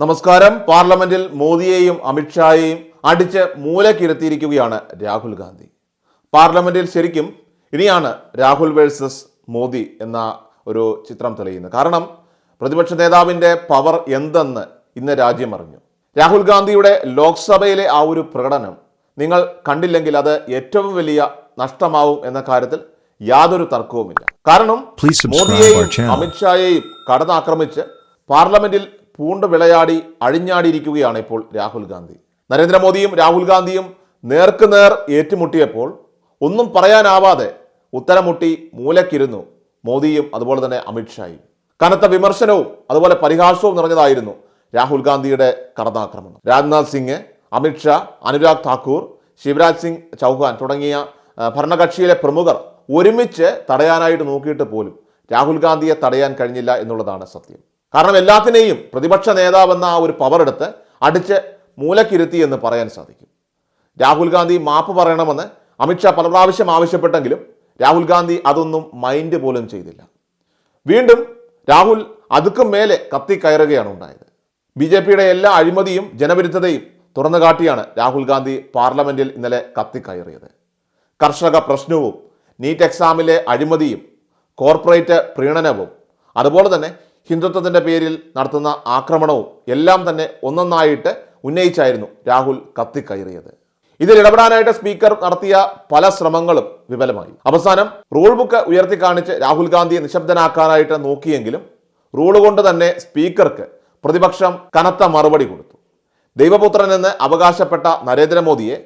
നമസ്കാരം. പാർലമെന്റിൽ മോദിയെയും അമിത്ഷായെയും അടിച്ച് മൂലക്കിരുത്തിയിരിക്കുകയാണ് രാഹുൽ ഗാന്ധി. പാർലമെന്റിൽ ശരിക്കും ഇനിയാണ് രാഹുൽ വേഴ്സസ് മോദി എന്ന ഒരു ചിത്രം തെളിയുന്നത്. കാരണം പ്രതിപക്ഷ നേതാവിന്റെ പവർ എന്തെന്ന് ഇന്ന് രാജ്യം അറിഞ്ഞു. രാഹുൽ ഗാന്ധിയുടെ ലോക്സഭയിലെ ആ ഒരു പ്രകടനം നിങ്ങൾ കണ്ടില്ലെങ്കിൽ അത് ഏറ്റവും വലിയ നഷ്ടമാവും എന്ന കാര്യത്തിൽ യാതൊരു തർക്കവുമില്ല. കാരണം മോദിയെയും. അമിത്ഷായെയും കടന്നാക്രമിച്ച് പാർലമെന്റിൽ പൂണ്ട് വിളയാടി അഴിഞ്ഞാടിയിരിക്കുകയാണ് ഇപ്പോൾ രാഹുൽ ഗാന്ധി. നരേന്ദ്രമോദിയും രാഹുൽ ഗാന്ധിയും നേർക്കുനേർ ഏറ്റുമുട്ടിയപ്പോൾ ഒന്നും പറയാനാവാതെ ഉത്തരമുട്ടി മൂലക്കിരുന്നു മോദിയും അതുപോലെ തന്നെ അമിത്ഷായും കനത്ത വിമർശനവും അതുപോലെ പരിഹാസവും നിറഞ്ഞതായിരുന്നു രാഹുൽ ഗാന്ധിയുടെ കടന്നാക്രമണം. രാജ്നാഥ് സിംഗ് അമിത്ഷാ അനുരാഗ് താക്കൂർ ശിവരാജ് സിംഗ് ചൗഹാൻ തുടങ്ങിയ ഭരണകക്ഷിയിലെ പ്രമുഖർ ഒരുമിച്ച് തടയാനായിട്ട് നോക്കിയിട്ട് പോലും രാഹുൽ ഗാന്ധിയെ തടയാൻ കഴിഞ്ഞില്ല എന്നുള്ളതാണ് സത്യം. കാരണം എല്ലാത്തിനെയും പ്രതിപക്ഷ നേതാവെന്ന ആ ഒരു പവർ എടുത്ത് അടിച്ച് മൂലക്കിരുത്തി എന്ന് പറയാൻ സാധിക്കും. രാഹുൽ ഗാന്ധി മാപ്പ് പറയണമെന്ന് അമിത്ഷാ പല പ്രാവശ്യം ആവശ്യപ്പെട്ടെങ്കിലും രാഹുൽ ഗാന്ധി അതൊന്നും മൈൻഡ് പോലും ചെയ്തില്ല. വീണ്ടും രാഹുൽ അതുക്കും മേലെ കത്തിക്കയറുകയാണ് ഉണ്ടായത്. ബി ജെ പിയുടെ എല്ലാ അഴിമതിയും ജനവിരുദ്ധതയും തുറന്നു കാട്ടിയാണ് രാഹുൽ ഗാന്ധി പാർലമെന്റിൽ ഇന്നലെ കത്തിക്കയറിയത് കർഷക പ്രശ്നവും നീറ്റ് എക്സാമിലെ അഴിമതിയും കോർപ്പറേറ്റ് പ്രീണനവും അതുപോലെ തന്നെ ഹിന്ദുത്വത്തിന്റെ പേരിൽ നടത്തുന്ന ആക്രമണവും എല്ലാം തന്നെ ഒന്നൊന്നായിട്ട് ഉന്നയിച്ചായിരുന്നു രാഹുൽ കത്തിക്കയറിയത്. ഇതിൽ ഇടപെടാനായിട്ട് സ്പീക്കർ നടത്തിയ പല ശ്രമങ്ങളും വിഫലമായി. അവസാനം റൂൾ ബുക്ക് ഉയർത്തി കാണിച്ച് രാഹുൽ ഗാന്ധിയെ നിശബ്ദനാക്കാനായിട്ട് നോക്കിയെങ്കിലും റൂൾ കൊണ്ട് തന്നെ സ്പീക്കർക്ക് പ്രതിപക്ഷം കനത്ത മറുപടി കൊടുത്തു. ദൈവപുത്രൻ എന്ന് അവകാശപ്പെട്ട നരേന്ദ്രമോദിയെ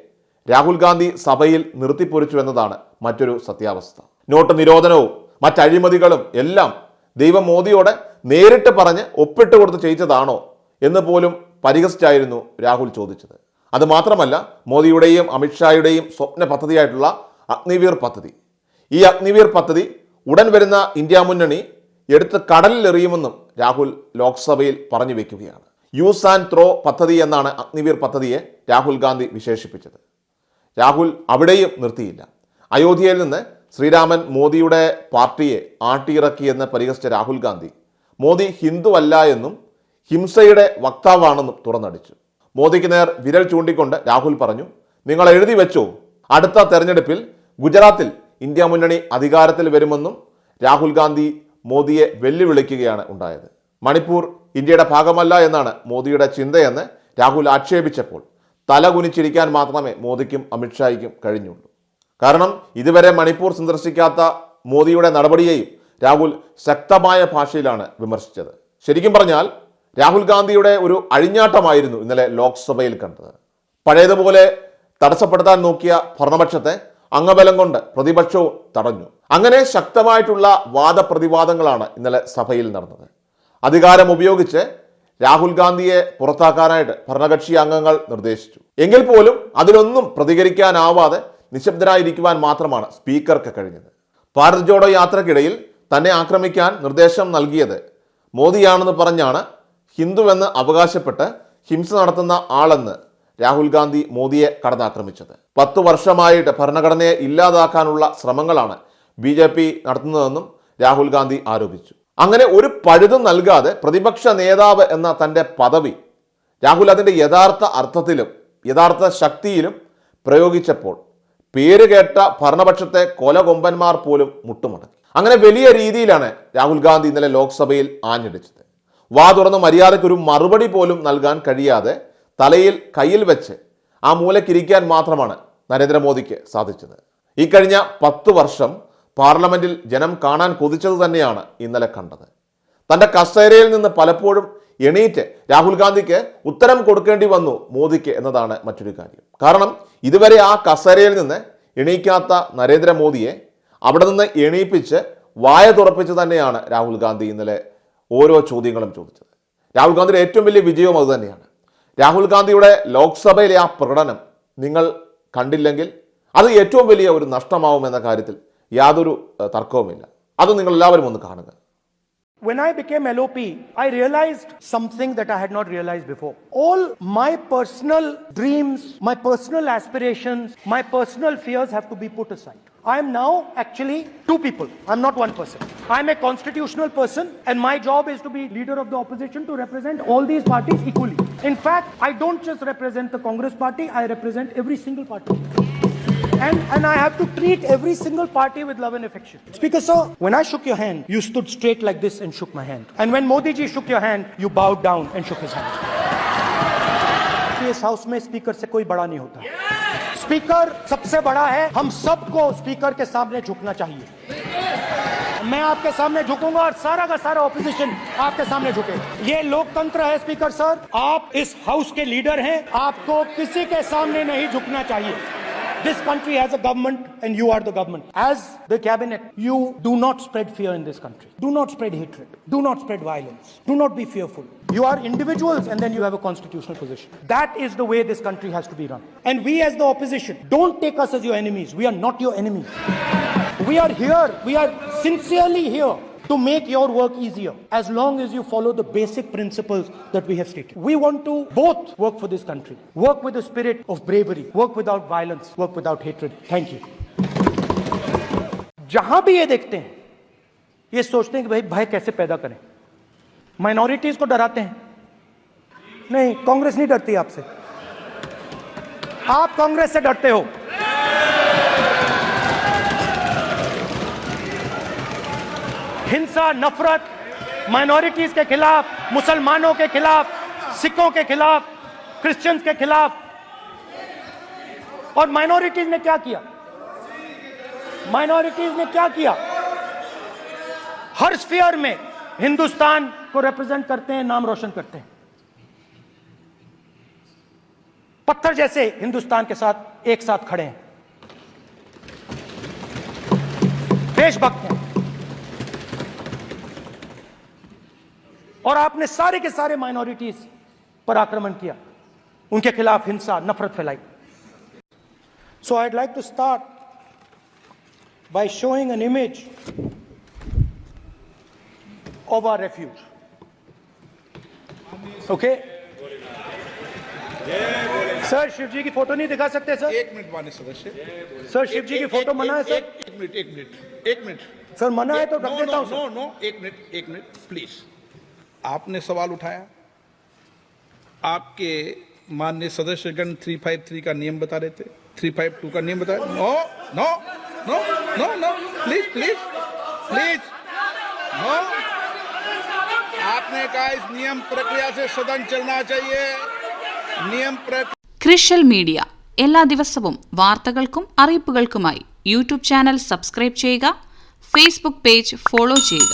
രാഹുൽ ഗാന്ധി സഭയിൽ നിർത്തിപ്പൊരിച്ചു എന്നതാണ് മറ്റൊരു സത്യാവസ്ഥ. നോട്ട് നിരോധനവും മറ്റഴിമതികളും എല്ലാം ദൈവം മോദിയോടെ നേരിട്ട് പറഞ്ഞ് ഒപ്പിട്ട് കൊടുത്ത് ചെയ്യിച്ചതാണോ എന്ന് പോലും പരിഹസിച്ചായിരുന്നു രാഹുൽ ചോദിച്ചത്. അതുമാത്രമല്ല മോദിയുടെയും അമിത്ഷായുടെയും സ്വപ്ന പദ്ധതിയായിട്ടുള്ള അഗ്നിവീർ പദ്ധതി. ഈ അഗ്നിവീർ പദ്ധതി ഉടൻ വരുന്ന ഇന്ത്യ മുന്നണി എടുത്ത് കടലിലെറിയുമെന്നും രാഹുൽ ലോക്സഭയിൽ പറഞ്ഞു വെക്കുകയാണ്. യൂസ് ആൻഡ് ത്രോ പദ്ധതി എന്നാണ് അഗ്നിവീർ പദ്ധതിയെ രാഹുൽ ഗാന്ധി വിശേഷിപ്പിച്ചത്. രാഹുൽ അവിടെയും നിർത്തിയില്ല. അയോധ്യയിൽ നിന്ന് ശ്രീരാമൻ മോദിയുടെ പാർട്ടിയെ ആട്ടിയിറക്കിയെന്ന് പരിഹസിച്ച രാഹുൽ ഗാന്ധി. മോദി ഹിന്ദു അല്ല എന്നും ഹിംസയുടെ വക്താവാണെന്നും തുറന്നടിച്ചു. മോദിക്ക് നേർ വിരൽ ചൂണ്ടിക്കൊണ്ട് രാഹുൽ പറഞ്ഞു നിങ്ങൾ എഴുതി വെച്ചോ. അടുത്ത തെരഞ്ഞെടുപ്പിൽ ഗുജറാത്തിൽ ഇന്ത്യ മുന്നണി അധികാരത്തിൽ വരുമെന്നും രാഹുൽ ഗാന്ധി മോദിയെ വെല്ലുവിളിക്കുകയാണ് ഉണ്ടായത്. മണിപ്പൂർ ഇന്ത്യയുടെ ഭാഗമല്ല എന്നാണ് മോദിയുടെ ചിന്തയെന്ന് രാഹുൽ ആക്ഷേപിച്ചപ്പോൾ തല കുനിച്ചിരിക്കാൻ മാത്രമേ മോദിക്കും അമിത്ഷായ്ക്കും കഴിഞ്ഞുള്ളൂ. കാരണം ഇതുവരെ മണിപ്പൂർ സന്ദർശിക്കാത്ത മോദിയുടെ നടപടിയെയും രാഹുൽ ശക്തമായ ഭാഷയിലാണ് വിമർശിച്ചത്. ശരിക്കും പറഞ്ഞാൽ രാഹുൽ ഗാന്ധിയുടെ ഒരു അഴിഞ്ഞാട്ടമായിരുന്നു ഇന്നലെ ലോക്സഭയിൽ കണ്ടത്. പഴയതുപോലെ തടസ്സപ്പെടുത്താൻ നോക്കിയ ഭരണപക്ഷത്തെ അംഗബലം കൊണ്ട് പ്രതിപക്ഷവും തടഞ്ഞു. അങ്ങനെ ശക്തമായിട്ടുള്ള വാദപ്രതിവാദങ്ങളാണ് ഇന്നലെ സഭയിൽ നടന്നത്. അധികാരം ഉപയോഗിച്ച് രാഹുൽ ഗാന്ധിയെ പുറത്താക്കാനായിട്ട് ഭരണകക്ഷി അംഗങ്ങൾ നിർദ്ദേശിച്ചു. എങ്കിൽ പോലും അതിലൊന്നും പ്രതികരിക്കാനാവാതെ നിശബ്ദരായിരിക്കുവാൻ മാത്രമാണ് സ്പീക്കർക്ക് കഴിഞ്ഞത്. ഭാരത് ജോഡോ യാത്രക്കിടയിൽ തന്നെ ആക്രമിക്കാൻ നിർദ്ദേശം നൽകിയത് മോദിയാണെന്ന് പറഞ്ഞാണ് ഹിന്ദുവെന്ന് അവകാശപ്പെട്ട് ഹിംസ നടത്തുന്ന ആളെന്ന് രാഹുൽ ഗാന്ധി മോദിയെ കടന്നാക്രമിച്ചത്. പത്തു വർഷമായിട്ട് ഭരണഘടനയെ ഇല്ലാതാക്കാനുള്ള ശ്രമങ്ങളാണ് ബി ജെ പി നടത്തുന്നതെന്നും രാഹുൽ ഗാന്ധി ആരോപിച്ചു. അങ്ങനെ ഒരു പഴുതും നൽകാതെ പ്രതിപക്ഷ നേതാവ് എന്ന തന്റെ പദവി രാഹുൽ അതിന്റെ യഥാർത്ഥ അർത്ഥത്തിലും യഥാർത്ഥ ശക്തിയിലും പ്രയോഗിച്ചപ്പോൾ പേര് കേട്ട ഭരണപക്ഷത്തെ കൊലകൊമ്പന്മാർ പോലും മുട്ടുമടക്കി അങ്ങനെ വലിയ രീതിയിലാണ് രാഹുൽ ഗാന്ധി ഇന്നലെ ലോക്സഭയിൽ ആഞ്ഞടിച്ചത്. വാ തുറന്ന് മര്യാദയ്ക്ക് ഒരു മറുപടി പോലും നൽകാൻ കഴിയാതെ തലയിൽ കയ്യിൽ വെച്ച് ആ മൂലക്കിരിക്കാൻ മാത്രമാണ് നരേന്ദ്രമോദിക്ക് സാധിച്ചത്. ഇക്കഴിഞ്ഞ കഴിഞ്ഞ പത്ത് വർഷം പാർലമെന്റിൽ ജനം കാണാൻ കൊതിച്ചത് തന്നെയാണ് ഇന്നലെ കണ്ടത്. തന്റെ കസേരയിൽ നിന്ന് പലപ്പോഴും എണീറ്റ് രാഹുൽ ഗാന്ധിക്ക് ഉത്തരം കൊടുക്കേണ്ടി വന്നു മോദിക്ക് എന്നതാണ് മറ്റൊരു കാര്യം. കാരണം ഇതുവരെ ആ കസേരയിൽ നിന്ന് എണീക്കാത്ത നരേന്ദ്രമോദിയെ അവിടെ നിന്ന് എണീപ്പിച്ച് വായ തുറപ്പിച്ച് തന്നെയാണ് രാഹുൽ ഗാന്ധി ഇന്നലെ ഓരോ ചോദ്യങ്ങളും ചോദിച്ചത്. രാഹുൽ ഗാന്ധിയുടെ ഏറ്റവും വലിയ വിജയവും അതുതന്നെയാണ് രാഹുൽ ഗാന്ധിയുടെ ലോക്സഭയിലെ ആ പ്രകടനം നിങ്ങൾ കണ്ടില്ലെങ്കിൽ അത് ഏറ്റവും വലിയ ഒരു നഷ്ടമാവും എന്ന കാര്യത്തിൽ യാതൊരു തർക്കവുമില്ല. അത് നിങ്ങൾ എല്ലാവരും ഒന്ന് കാണുക. When I became LOP, I realized something that I had not realized before. All my personal dreams, my personal aspirations, my personal fears have to be put aside. I am now actually two people. I'm not one person. I'm a constitutional person, and my job is to be leader of the opposition to represent all these parties equally. In fact, I don't just represent the Congress party, I represent every single party. And, and I have to treat every single party with love and affection. Speaker, sir, when I shook your hand, you stood straight like this and shook my hand. And when Modi ji shook your hand, you bowed down and shook his hand. इस house में speaker से कोई बड़ा नहीं होता speaker सबसे बड़ा है हम सबको स्पीकर के सामने झुकना चाहिए मैं आपके सामने झुकूँगा और सारा का सारा ऑपोजिशन आपके सामने झुके ये लोकतंत्र है स्पीकर सर आप इस हाउस के लीडर हैं आपको किसी के सामने नहीं झुकना चाहिए This country has a government and you are the government. As the cabinet, you do not spread fear in this country. Do not spread hatred. Do not spread violence. Do not be fearful. You are individuals and then you have a constitutional position. That is the way this country has to be run. And we as the opposition, don't take us as your enemies. We are not your enemies. We are here. We are sincerely here to make your work easier as long as you follow the basic principles that we have stated. We want to both work for this country, work with a spirit of bravery, work without violence, work without hatred. Thank you. जहां भी ये देखते हैं ये सोचते हैं कि भाई भय कैसे पैदा करें माइनॉरिटीज को डराते हैं नहीं कांग्रेस नहीं डरती आपसे आप कांग्रेस से डरते हो हिंसा, नफरत माइनॉरिटीज के खिलाफ, मुसलमानों के खिलाफ, सिखों के खिलाफ क्रिश्चियंस के खिलाफ। और माइनॉरिटीज ने क्या किया? माइनॉरिटीज ने क्या किया? हर स्फीयर में हिंदुस्तान को रिप्रेजेंट करते हैं, नाम रोशन करते हैं। पत्थर जैसे हिंदुस्तान के साथ एक साथ खड़े हैं। देशभक्त हैं। और आपने सारे के सारे माइनॉरिटीज पर आक्रमण किया। उनके खिलाफ हिंसा नफरत फैलाई। So I'd like to start by showing an image of our refuge. Okay? Sir Shiv ji की फ़ोटो नहीं दिखा सकते सर एक मिनट मान्य सदस्य। सर शिव जी की फ़ोटो मना है एक- सर एक मिनट एक मिनट एक मिनट। सर मना है तो रख देता नो हूँ नो नो एक मिनट एक मिनट प्लीज़ आपने सवाल उठाया आपके माननीय सदस्यगण 353 का नियम बता रहे थे 352 का नियम बता no no no no no please please please no आपने कहा इस नियम प्रक्रिया से सदन चलना चाहिए नियम प्रक्रिया ക്രിഷ്യൽ മീഡിയ എല്ലാ ദിവസവും വാർത്തകൾക്കും അറിയിപ്പുകൾക്കുമായി യൂട്യൂബ് ചാനൽ സബ്സ്ക്രൈബ് ചെയ്യുക ഫേസ്ബുക്ക് പേജ് ഫോളോ ചെയ്യുക